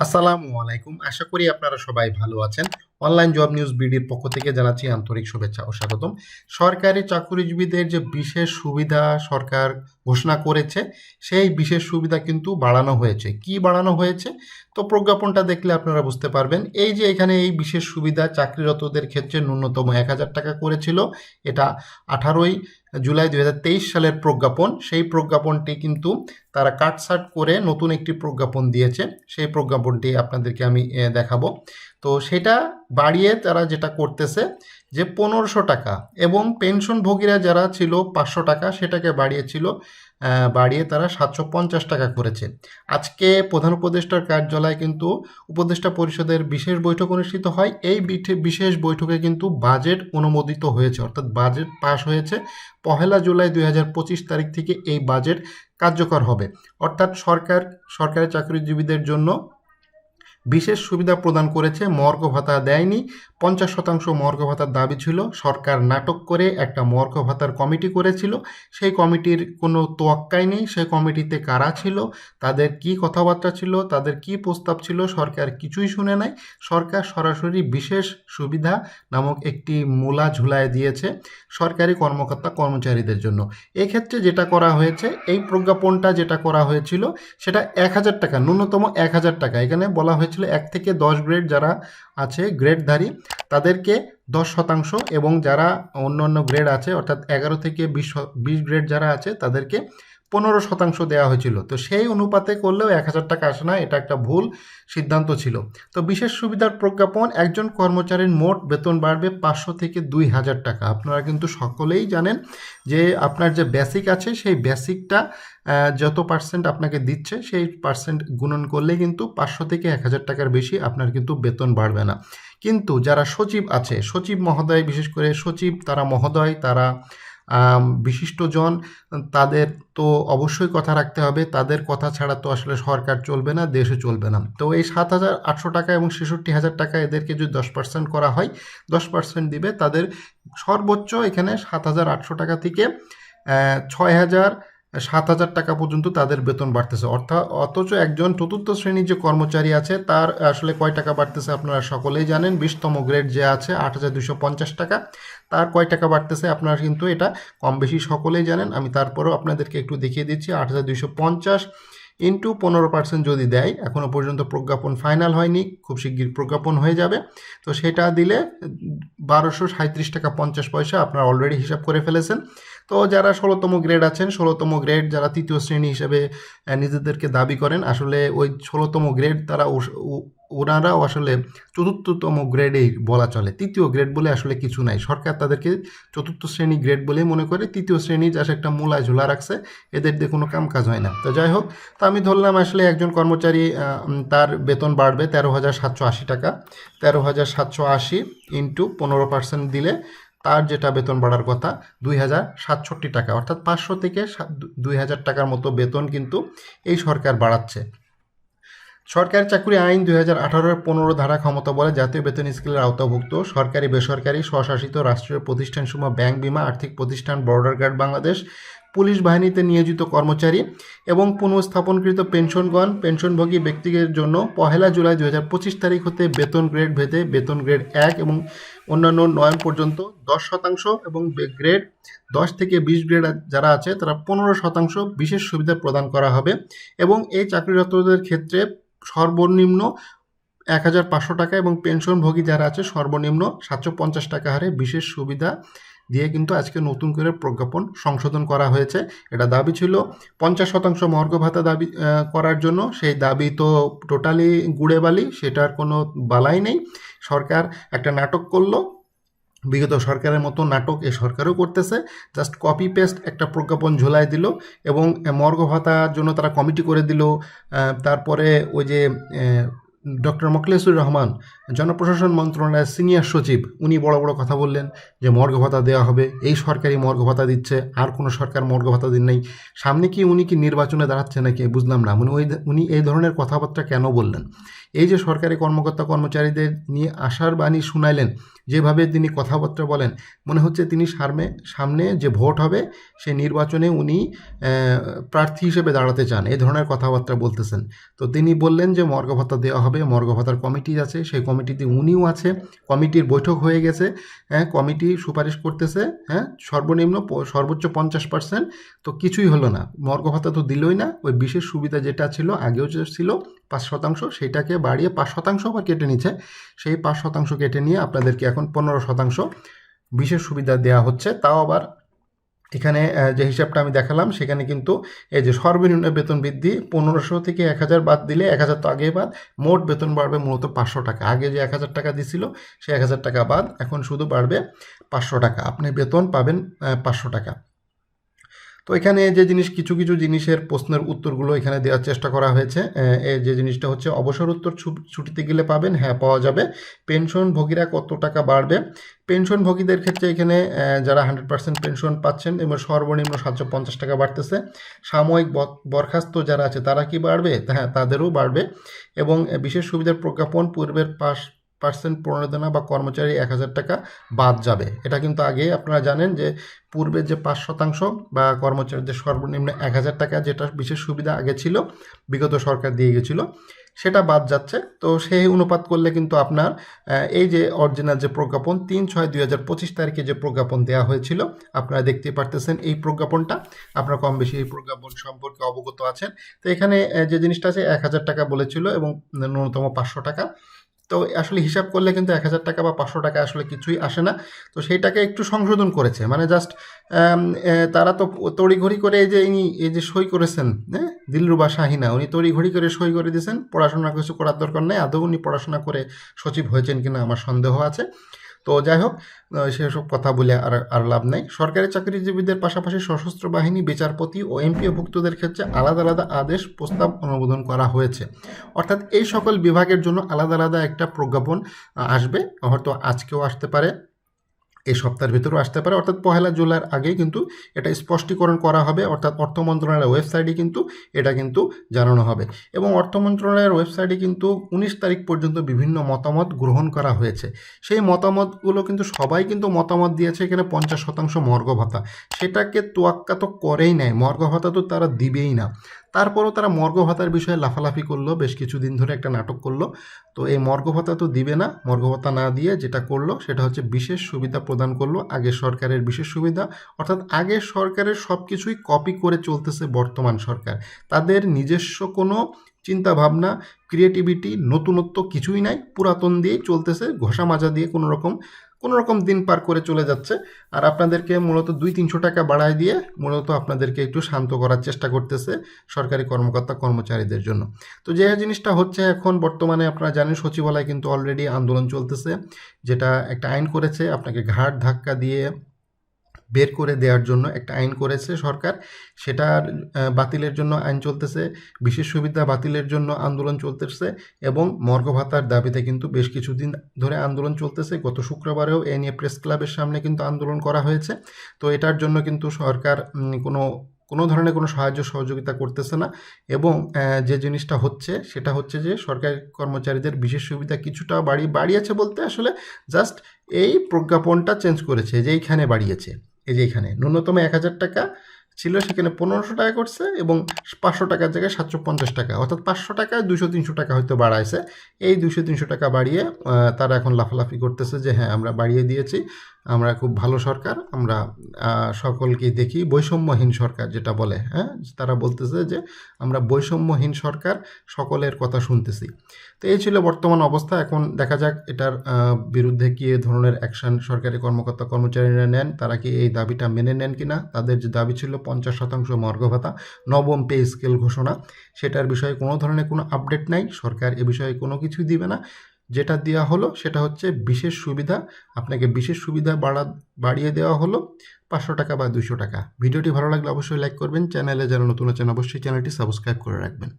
আসসালামু আলাইকুম। আশা করি আপনারা সবাই ভালো আছেন। অনলাইন জব নিউজ বিডির পক্ষ থেকে জানাচ্ছি আন্তরিক শুভেচ্ছা ও স্বাগতম। সরকারি চাকরিজীবীদের যে বিশেষ সুবিধা সরকার ঘোষণা করেছে, সেই বিশেষ সুবিধা কিন্তু বাড়ানো হয়েছে। কি বাড়ানো হয়েছে? তো প্রজ্ঞাপনটা দেখলে আপনারা বুঝতে পারবেন। এই যে এখানে এই বিশেষ সুবিধা চাকরিরতদের ক্ষেত্রে ন্যূনতম এক হাজার টাকা করেছিল, এটা আঠারোই জুলাই দু হাজার তেইশ সালের প্রজ্ঞাপন। সেই প্রজ্ঞাপনটি কিন্তু তারা কাটসাট করে নতুন একটি প্রজ্ঞাপন দিয়েছে। সেই প্রজ্ঞাপনটি আপনাদেরকে আমি দেখাবো। তো সেটা বাড়িয়ে তারা যেটা করতেছে যে পনেরোশো টাকা এবং পেনশনভোগীরা যারা ছিল পাঁচশো টাকা সেটাকে বাড়িয়েছিল বাড়িয়ে তারা সাতশো পঞ্চাশ টাকা করেছে। আজকে প্রধান উপদেষ্টার কার্যালয়ে কিন্তু উপদেষ্টা পরিষদের বিশেষ বৈঠক অনুষ্ঠিত হয়। এই বিশেষ বৈঠকে কিন্তু বাজেট অনুমোদিত হয়েছে, অর্থাৎ বাজেট পাশ হয়েছে। পহেলা জুলাই দু হাজার পঁচিশ তারিখ থেকে এই বাজেট কার্যকর হবে। অর্থাৎ সরকার সরকারি চাকরিজীবীদের জন্য বিশেষ সুবিধা প্রদান করেছে মর্গ ভাতা দেয়নি। পঞ্চাশ শতাংশ মর্গ ভাতার দাবি ছিল, সরকার নাটক করে একটা মর্গ ভাতার কমিটি করেছিল। সেই কমিটির কোনো তোয়াক্কাই নেই, সেই কমিটিতে কারা ছিল, তাদের কি কথাবার্তা ছিল, তাদের কি প্রস্তাব ছিল, সরকার কিছুই শুনে নাই। সরকার সরাসরি বিশেষ সুবিধা নামক একটি মূলা ঝুলায় দিয়েছে সরকারি কর্মকর্তা কর্মচারীদের জন্য। এক্ষেত্রে যেটা করা হয়েছে, এই প্রজ্ঞাপনটা যেটা করা হয়েছিল, সেটা এক হাজার টাকা, ন্যূনতম এক হাজার টাকা। এখানে বলা হয়েছিল এক থেকে দশ গ্রেড যারা আছে গ্রেডধারী তাদেরকে দশ শতাংশ এবং যারা অন্য অন্য গ্রেড আছে, অর্থাৎ এগারো থেকে বিশ বিশ গ্রেড যারা আছে, তাদেরকে পনেরো শতাংশ দেওয়া হয়েছিল। তো সেই অনুপাতে করলেও এক হাজার টাকা আসে না, এটা একটা ভুল সিদ্ধান্ত ছিল। তো বিশেষ সুবিধার প্রজ্ঞাপন, একজন কর্মচারীর মোট বেতন বাড়বে পাঁচশো থেকে দুই হাজার টাকা। আপনারা কিন্তু সকলেই জানেন যে আপনার যে বেসিক আছে, সেই বেসিকটা যত পার্সেন্ট আপনাকে দিচ্ছে, সেই পার্সেন্ট গুণন করলে কিন্তু পাঁচশো থেকে এক হাজার টাকার বেশি আপনার কিন্তু বেতন বাড়বে না। কিন্তু যারা সচিব আছে, সচিব মহোদয়, বিশেষ করে সচিব, তারা মহোদয়, তারা বিশিষ্টজন তাদের তো অবশ্যই কথা রাখতে হবে। তাদের কথা ছাড়া তো আসলে সরকার চলবে না দেশও চলবে না। তো এই সাত হাজার আটশো টাকা এবং ছেষট্টি হাজার টাকা এদেরকে যদি দশ পার্সেন্ট করা হয়, দশ পার্সেন্ট দিবে, তাদের সর্বোচ্চ এখানে সাত হাজার আটশো টাকা থেকে ছয় হাজার সাত হাজার টাকা পর্যন্ত তাদের বেতন বাড়তেছে। অর্থাৎ অথচ একজন চতুর্থ শ্রেণির যে কর্মচারী আছে, তার আসলে কয় টাকা বাড়তেছে আপনারা সকলেই জানেন। বিশতম গ্রেড যে আছে, আট হাজার দুশো পঞ্চাশ টাকা। তার কয় টাকা বাড়তেছে আপনারা কিন্তু এটা কম বেশি সকলেই জানেন। আমি তারপরেও আপনাদেরকে একটু দেখিয়ে দিচ্ছি। আট হাজার দুশো পঞ্চাশ ইন্টু পনেরো পার্সেন্ট যদি দেয় এখনও পর্যন্ত প্রজ্ঞাপন ফাইনাল হয়নি, খুব শিগগির প্রজ্ঞাপন হয়ে যাবে। তো সেটা দিলে বারোশো সাঁত্রিশ টাকা পঞ্চাশ পয়সা আপনারা অলরেডি হিসাব করে ফেলেছেন। তো যারা ষোলোতম গ্রেড আছেন, ষোলোতম গ্রেড যারা তৃতীয় শ্রেণি হিসেবে নিজেদেরকে দাবি করেন, আসলে ওই ষোলোতম গ্রেড তারা ওনারাও আসলে চতুর্থতম গ্রেডেই বলা চলে। তৃতীয় গ্রেড বলে আসলে কিছু নাই। সরকার তাদেরকে চতুর্থ শ্রেণি গ্রেড বলেই মনে করে। তৃতীয় শ্রেণি যা একটা মূলায় ঝোলা রাখছে। এদের দিয়ে কোনো কাম কাজ হয় না। তো যাই হোক, তো আমি ধরলাম আসলে একজন কর্মচারী তার বেতন বাড়বে তেরো হাজার সাতশো আশি টাকা। তেরো হাজার সাতশো আশি ইন্টু পনেরো পার্সেন্ট দিলে তার যেটা বেতন বাড়ার কথা, দুই হাজার সাতষট্টি টাকা। অর্থাৎ পাঁচশো থেকে দুই হাজার টাকার মতো বেতন কিন্তু এই সরকার বাড়াচ্ছে। সরকারি চাকরি আইন দুই হাজার আঠারোর পনেরো ধারা ক্ষমতা বলে জাতীয় বেতন স্কেলের আওতাভুক্ত, সরকারি, বেসরকারি, স্বশাসিত রাষ্ট্রীয় প্রতিষ্ঠানসমূহ, ব্যাংক বিমা, আর্থিক প্রতিষ্ঠান, বর্ডার গার্ড বাংলাদেশ, পুলিশ বাহিনীতে নিয়োজিত কর্মচারী এবং পুনঃস্থাপনকৃত পেনশনগণ, পেনশনভোগী ব্যক্তিদের জন্য পহেলা জুলাই দুই হাজার পঁচিশ তারিখ হতে বেতন গ্রেড ভেদে বেতন গ্রেড এক এবং অন্যান্য নয়ন পর্যন্ত দশ শতাংশ এবং গ্রেড দশ থেকে বিশ গ্রেড যারা আছে তারা পনেরো শতাংশ বিশেষ সুবিধা প্রদান করা হবে এবং এই চাকরিরতদের ক্ষেত্রে সর্বনিম্ন এক হাজার পাঁচশো টাকা এবং পেনশনভোগী যারা আছে, সর্বনিম্ন সাতশো পঞ্চাশ টাকা হারে বিশেষ সুবিধা দিয়ে কিন্তু আজকে নতুন করে প্রজ্ঞাপন সংশোধন করা হয়েছে। এটা দাবি ছিল পঞ্চাশ শতাংশ মর্গ ভাতা দাবি করার জন্য। সেই দাবি তো টোটালি গুড়ে বালি সেটার কোনো বালাই নেই। সরকার একটা নাটক করল বিগত সরকারের মতো নাটক এ সরকারও করতেছে। জাস্ট কপি পেস্ট একটা প্রজ্ঞাপন ঝোলাই দিল এবং মর্গ ভাতার জন্য তারা কমিটি করে দিল। তারপরে ওই যে ডক্টর মকলেসুর রহমান, জনপ্রশাসন মন্ত্রণালয়ের সিনিয়র সচিব, উনি বড় বড় কথা বললেন যে মর্গ ভাতা দেওয়া হবে, এই সরকারি মর্গ ভাতা দিচ্ছে, আর কোনো সরকার মর্গ ভাতা দিন নাই। সামনে কি উনি কি নির্বাচনে দাঁড়াচ্ছে নাকি বুঝলাম না। মানে ওই উনি এই ধরনের কথাবার্তা কেন বললেন? এই যে সরকারি কর্মকর্তা কর্মচারীদের নিয়ে আশার বাণী শুনাইলেন, যেভাবে তিনি কথাবার্তা বলেন, মনে হচ্ছে তিনি সামনে সামনে যে ভোট হবে, সেই নির্বাচনে উনি প্রার্থী হিসেবে দাঁড়াতে চান। এই ধরনের কথাবার্তা বলতেছেন। তো তিনি বললেন যে মর্গ ভাতা দেওয়া হবে মর্গ ভাতার কমিটি আছে, সেই কমিটিতে উনিও আছে, কমিটির বৈঠক হয়ে গেছে হ্যাঁ কমিটি সুপারিশ করতেছে হ্যাঁ সর্বনিম্ন সর্বোচ্চ পঞ্চাশ পার্সেন্ট, তো কিছুই হলো না মর্গ ভাতা তো দিলই না, ওই বিশেষ সুবিধা যেটা ছিল, আগেও যে ছিল, পাঁচ শতাংশ, সেটাকে বাড়িয়ে পাঁচ শতাংশ আবার কেটে নিচ্ছে, সেই পাঁচ শতাংশ কেটে নিয়ে আপনাদেরকে এখন পনেরো শতাংশ বিশেষ সুবিধা দেওয়া হচ্ছে, তাও আবার এখানে যে হিসাবটা আমি দেখালাম, সেখানে কিন্তু এই যে সর্বনিম্ন বেতন বৃদ্ধি পনেরোশো থেকে এক হাজার বাদ দিলে এক হাজার তো আগে বাদ, মোট বেতন বাড়বে মূলত পাঁচশো টাকা। আগে যে এক হাজার টাকা দিছিল, সে এক হাজার টাকা বাদ, এখন শুধু বাড়বে পাঁচশো টাকা। আপনি বেতন পাবেন পাঁচশো টাকা। তো এখানে যে জিনিস, কিছু কিছু জিনিসের প্রশ্নের উত্তরগুলো এখানে দেওয়ার চেষ্টা করা হয়েছে। যে জিনিসটা হচ্ছে, অবসর উত্তর ছুটিতে গেলে পাবেন হ্যাঁ পাওয়া যাবে। পেনশন ভোগীরা কত টাকা বাড়বে? পেনশন ভোগীদের ক্ষেত্রে এখানে যারা হান্ড্রেড পার্সেন্ট পেনশন পাচ্ছেন এবং সর্বনিম্ন সাতশো পঞ্চাশ টাকা বাড়তেছে। সাময়িক বরখাস্ত যারা আছে, তারা কি বাড়বে? হ্যাঁ তাদেরও বাড়বে। এবং বিশেষ সুবিধার প্রজ্ঞাপন পূর্বের পাশ পার্সেন্ট প্রণোদনা বা কর্মচারী এক হাজার টাকা বাদ যাবে। এটা কিন্তু আগে আপনারা জানেন যে পূর্বে যে পাঁচ শতাংশ বা কর্মচারীদের সর্বনিম্ন এক হাজার টাকা যেটা বিশেষ সুবিধা আগে ছিল, বিগত সরকার দিয়ে গেছিল, সেটা বাদ যাচ্ছে। তো সেই অনুপাত করলে কিন্তু আপনার এই যে অরিজিনাল যে প্রজ্ঞাপন, তিন ছয় দুই হাজার পঁচিশ তারিখে যে প্রজ্ঞাপন দেওয়া হয়েছিল, আপনারা দেখতে পারতেছেন এই প্রজ্ঞাপনটা। আপনারা কম বেশি এই প্রজ্ঞাপন সম্পর্কে অবগত আছেন। তো এখানে যে জিনিসটা আছে, এক হাজার টাকা বলেছিল এবং ন্যূনতম পাঁচশো টাকা। তো আসলে হিসাব করলে কিন্তু এক হাজার টাকা বা পাঁচশো টাকা আসলে কিছুই আসে না। তো সেইটাকে একটু সংশোধন করেছে। মানে জাস্ট তারা তো তড়িঘড়ি করে এই যে ইনি, এই যে সই করেছেন হ্যাঁ? দিলরুবা শাহিনা, উনি তড়িঘড়ি করে সই করে দিয়েছেন। পড়াশোনা কিছু করার দরকার নেই। আদৌ উনি পড়াশোনা করে সচিব হয়েছেন কিনা আমার সন্দেহ আছে। তো যাই হোক সেসব কথা বলে আর আর লাভ নাই। সরকারি চাকরিজীবীদের পাশাপাশি সশস্ত্র বাহিনী, বিচারপতি ও এমপিওভুক্তদের ক্ষেত্রে আলাদা আলাদা আদেশ, প্রস্তাব অনুমোদন করা হয়েছে। অর্থাৎ এই সকল বিভাগের জন্য আলাদা আলাদা একটা প্রজ্ঞাপন আসবে। হয়তো আজকেও আসতে পারে। এই সপ্তাহের ভিতরেও আসতে পারে। অর্থাৎ পহেলা জুলাইয়ের আগেই কিন্তু এটা স্পষ্টীকরণ করা হবে। অর্থাৎ অর্থ মন্ত্রণালয়ের ওয়েবসাইটে কিন্তু এটা কিন্তু জানানো হবে। এবং অর্থ মন্ত্রণালয়ের ওয়েবসাইটে কিন্তু উনিশ তারিখ পর্যন্ত বিভিন্ন মতামত গ্রহণ করা হয়েছে। সেই মতামতগুলো কিন্তু সবাই কিন্তু মতামত দিয়েছে। এখানে পঞ্চাশ শতাংশ মর্গ ভাতা সেটাকে তোয়াক্কা তো করেই নেয় মর্গ ভাতা তো তারা দিবেই না। তারপরও তারা মর্গ ভাতার বিষয়ে লাফালাফি করল, বেশ কিছুদিন ধরে একটা নাটক করল। তো এই মর্গ ভাতা তো দিবে না, মর্গ ভাতা না দিয়ে যেটা করল সেটা হচ্ছে বিশেষ সুবিধা প্রদান করল আগে সরকারের বিশেষ সুবিধা। অর্থাৎ আগে সরকারের সব কিছুই কপি করে চলতেছে বর্তমান সরকার। তাদের নিজস্ব কোনো চিন্তা ভাবনা ক্রিয়েটিভিটি নতুনত্ব কিছুই নাই, পুরাতন দিয়েই চলতেছে, ঘষা মাজা দিয়ে কোনো রকম কোনো রকম দিন পার করে চলে যাচ্ছে। আর আপনাদেরকে মূলত দুই তিনশো টাকা বাড়ায় দিয়ে মূলত আপনাদেরকে একটু শান্ত করার চেষ্টা করতেছে সরকারি কর্মকর্তা, কর্মচারীদের জন্য। তো যে জিনিসটা হচ্ছে এখন বর্তমানে আপনারা জানেন সচিবালয় কিন্তু অলরেডি আন্দোলন চলতেছে। যেটা একটা আইন করেছে, আপনাকে ঘাট ধাক্কা দিয়ে বের করে দেওয়ার জন্য একটা আইন করেছে সরকার। সেটার বাতিলের জন্য আইন চলতেছে, বিশেষ সুবিধা বাতিলের জন্য আন্দোলন চলতেছে এবং মর্গ ভাতার দাবিতে কিন্তু বেশ কিছুদিন ধরে আন্দোলন চলতেছে। গত শুক্রবারেও এ নিয়ে প্রেস ক্লাবের সামনে কিন্তু আন্দোলন করা হয়েছে। তো এটার জন্য কিন্তু সরকার কোনো কোনো ধরনের কোনো সাহায্য, সহযোগিতা করতেছে না এবং যে জিনিসটা হচ্ছে সেটা হচ্ছে যে সরকারি কর্মচারীদের বিশেষ সুবিধা কিছুটা বাড়ি, বাড়িয়েছে বলতে আসলে জাস্ট এই প্রজ্ঞাপনটা চেঞ্জ করেছে যে এইখানে বাড়িয়েছে। এই যে এখানে। ন্যূনতম এক হাজার টাকা ছিল, সেখানে পনেরোশো টাকা করছে এবং পাঁচশো টাকার জায়গায় সাতশো পঞ্চাশ টাকা। অর্থাৎ পাঁচশো টাকায় দুশো, তিনশো টাকা হয়তো বাড়াইছে। এই দুশো, তিনশো টাকা বাড়িয়ে তারা এখন লাফালাফি করতেছে যে হ্যাঁ আমরা বাড়িয়ে দিয়েছি। আমরা খুব ভালো সরকার, আমরা সকলকেই দেখি। বৈষম্যহীন সরকার যেটা বলে হ্যাঁ? তারা বলতেছে যে আমরা বৈষম্যহীন সরকার, সকলের কথা শুনতেছি। তো এই ছিল বর্তমান অবস্থা। এখন দেখা যাক এটার বিরুদ্ধে কি ধরনের অ্যাকশন সরকারি কর্মকর্তা কর্মচারীরা নেন। তারা কি এই দাবিটা মেনে নেন কিনা? তাদের যে দাবি ছিল পঞ্চাশ শতাংশ মর্গ ভাতা, নবম পে স্কেল ঘোষণা, সেটার বিষয়ে কোনো ধরনের কোনো আপডেট নাই। সরকার এ বিষয়ে কোনো কিছুই দিবে না। যেটা দেওয়া হলো সেটা হচ্ছে বিশেষ সুবিধা। আপনাকে বিশেষ সুবিধা বাড়া, বাড়িয়ে দেওয়া হলো পাঁচশো টাকা বা দুশো টাকা। ভিডিওটি ভালো লাগলে অবশ্যই লাইক করবেন। চ্যানেলে যারা নতুন আছেন, অবশ্যই চ্যানেলটি সাবস্ক্রাইব করে রাখবেন।